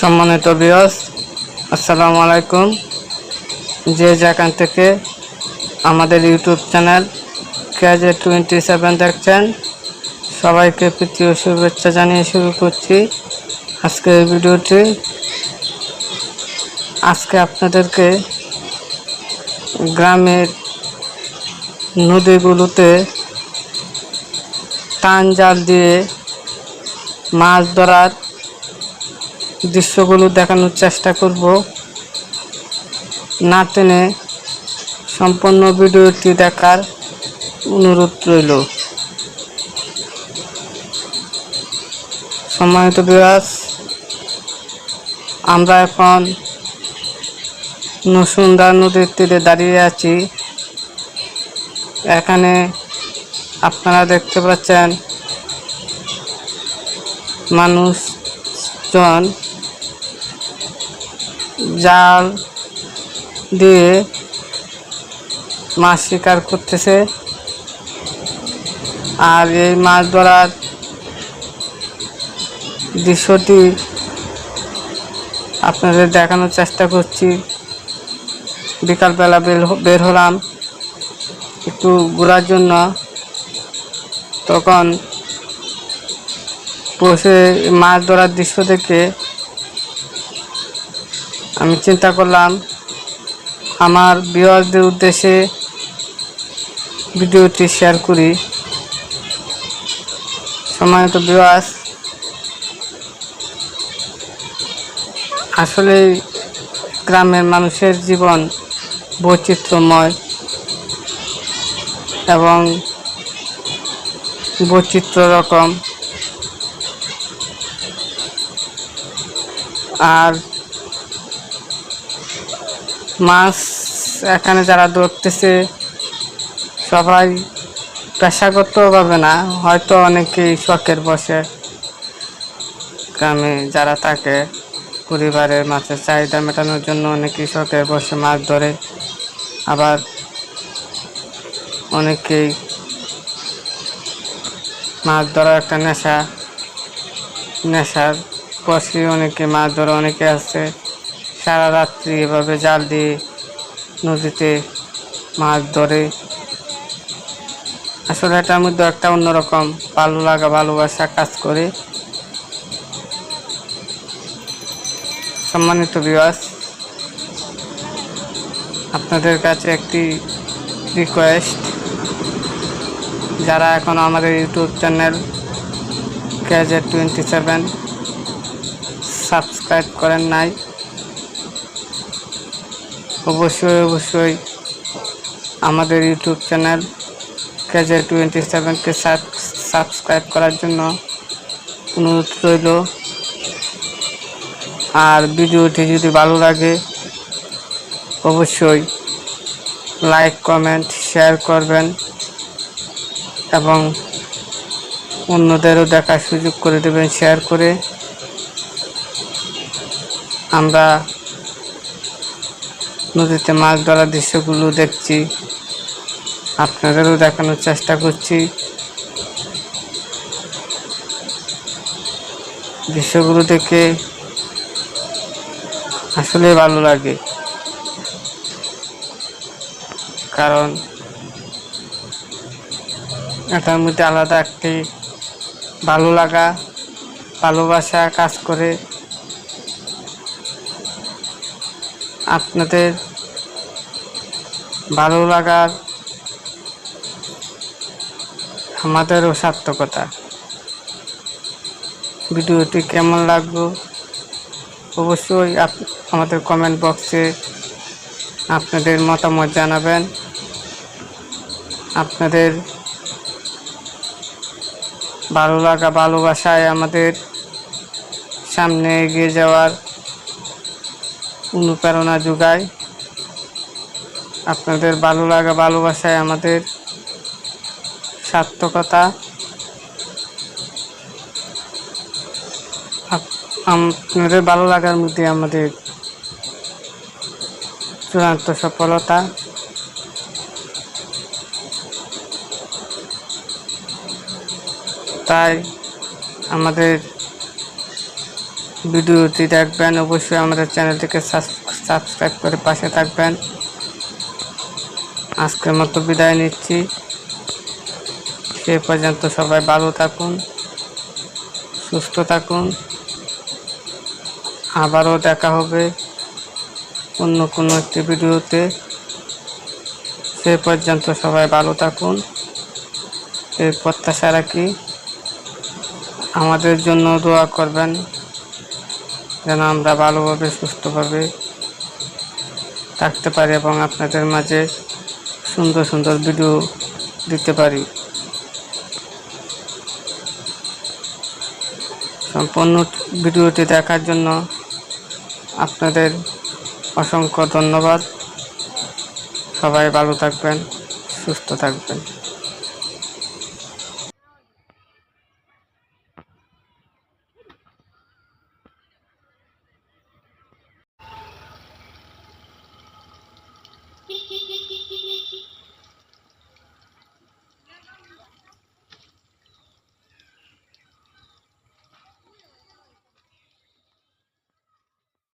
সম্মানিত বিয়স আসসালামু আলাইকুম। যে যেখান থেকে আমাদের YouTube channel KJ twenty seven দেখছেন, সবাইকে প্রীতি ও শুভেচ্ছা জানিয়ে শুরু করছি আজকের এই ভিডিওটি। আজকে আপনাদেরকে গ্রামের নদীগুলোতে টান জাল দিয়ে মাছ ধরার দৃশ্যগুলো দেখানোর চেষ্টা করব। না টেনে সম্পূর্ণ ভিডিওটি দেখার অনুরোধ রইল। সম্মানিত বিরাজ আমরা এখন নসুন্দা নদীর তীরে দাঁড়িয়ে আছি। এখানে আপনারা দেখতে পাচ্ছেন মানুষজন জাল দিয়ে মাছ শিকার করতেছে। আর এই মাছ ধরার দৃশ্যটি আপনাদের দেখানোর চেষ্টা করছি। বিকালবেলা বের হলাম একটু ঘোরার জন্য। তখন বসে মাছ ধরার দৃশ্য দেখে আমি চিন্তা করলাম, আমার বিওয়ারদের উদ্দেশ্যে ভিডিওটি শেয়ার করি। সময়ত বিওয়াস আসলে গ্রামের মানুষের জীবন বৈচিত্র্যময় এবং বৈচিত্র্য রকম। আর মাছ এখানে যারা ধরতেছে, সবাই পেশাগতভাবে না, হয়তো অনেকেই শখের বসে গ্রামে যারা থাকে পরিবারের মাছের চাহিদা মেটানোর জন্য অনেকেই শখের বসে মাছ ধরে। আবার অনেকেই মাছ ধরার একটা নেশা নেশার বসে অনেকে মাছ ধরে অনেকে আছে। সারা রাত্রি এভাবে জাল দিয়ে নদীতে মাছ ধরে। আসলে এটার মধ্যে একটা অন্যরকম ভালো লাগা, ভালোবাসা কাজ করে। সম্মানিত বিবাস আপনাদের কাছে একটি রিকোয়েস্ট যারা এখন আমাদের YouTube channel KJ twenty seven. Subscribe করেন নাই। অবশ্যই অবশ্যই আমাদের ইউটিউব চ্যানেল কেজে টোয়েন্টি সেভেনকে সাবস্ক্রাইব করার জন্য অনুরোধ রইল। আর ভিডিওটি যদি ভালো লাগে, অবশ্যই লাইক, কমেন্ট, শেয়ার করবেন এবং অন্যদেরও দেখার সুযোগ করে দেবেন শেয়ার করে। আমরা নদীতে মাছ ধরার দৃশ্যগুলো দেখছি, আপনাদেরও দেখানোর চেষ্টা করছি। দৃশ্যগুলো দেখে আসলে ভালো লাগে। কারণ এটার মধ্যে আলাদা একটি ভালো লাগা, ভালোবাসা কাজ করে। আপনাদের ভালো লাগার আমাদেরও সার্থকতা। ভিডিওটি কেমন লাগল? অবশ্যই আমাদের কমেন্ট বক্সে আপনাদের মতামত জানাবেন। আপনাদের ভালো লাগা, ভালোবাসায় আমাদের সামনে এগিয়ে যাওয়ার অনুপ্রেরণা যোগায়। আপনাদের ভালো লাগা, ভালোবাসায় আমাদের সার্থকতা। আপনাদের ভালো লাগার মধ্যে আমাদের চূড়ান্ত সফলতা। তাই আমাদের ভিডিওটি দেখবেন। অবশ্যই আমাদের চ্যানেলটিকে সাবস্ক্রাইব করে পাশে থাকবেন। আজকের মতো বিদায় নিচ্ছি। সে পর্যন্ত সবাই ভালো থাকুন, সুস্থ থাকুন। আবারও দেখা হবে অন্য কোনো একটি ভিডিওতে। সে পর্যন্ত সবাই ভালো থাকুন। এই প্রত্যাশা রাখি। আমাদের জন্য দোয়া করবেন, যেন আমরা ভালোভাবে, সুস্থভাবে থাকতে পারি এবং আপনাদের মাঝে সুন্দর সুন্দর ভিডিও দিতে পারি। সম্পূর্ণ ভিডিওটি দেখার জন্য আপনাদের অসংখ্য ধন্যবাদ। সবাই ভালো থাকবেন, সুস্থ থাকবেন।